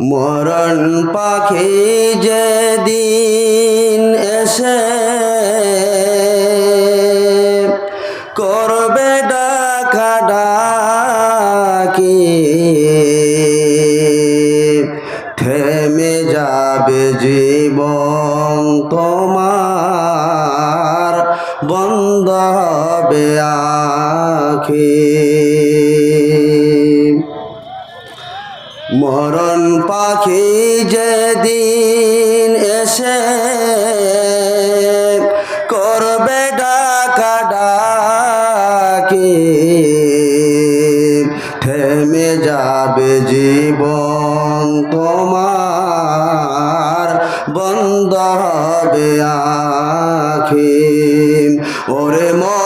মরণ পাখি যেদিন এসে করবে ডাকা ডাকি থেমে যাবে জীবন তোমার বন্ধ হবে আখি। মরণ পাখি যেদিন এসে করবে ডাকা ডাকি, থেমে যাবে জীবন তোমার, বন্ধ হবে আখি। ওরে মন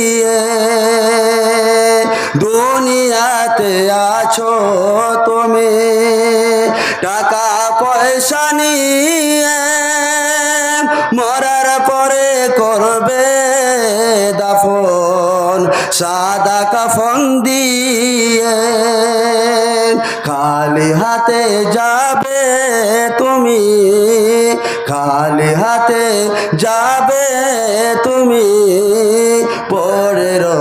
দুনিয়াতে আছো তুমি। টাকা পয়সা নিয়ে মরার পরে করবে দাফন। সাদা কাফন দিয়ে খালি হাতে যাবে তুমি। খালি হাতে যাবে তুমি।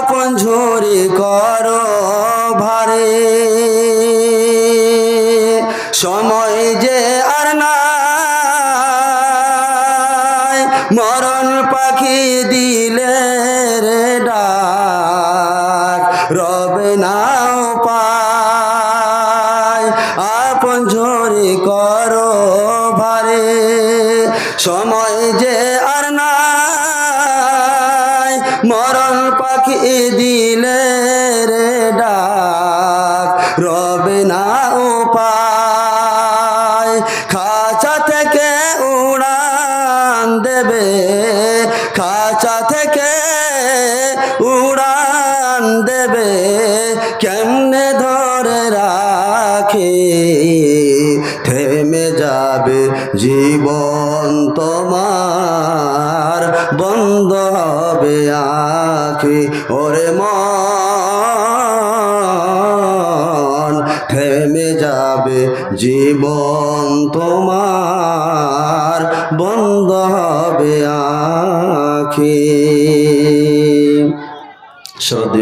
আপন ঝুরি করো ভারে। সময় যে আর নাই, মরণ পাখি দিলে রে ডাক, রবে নাও পায়। আপন ঝুরি করো ভারে। সময় যে আর নাই, মরণ পাখি দিলে রে ডাক রবে না উপায়। খাঁচা থেকে উড়ান দেবে, খাঁচা থেকে উড়ান দেবে। কেমনে ধরে রাখে, থেমে যাবে জীবন তোমার জীবন তোমার বন্ধ হবে আখি। সদীয়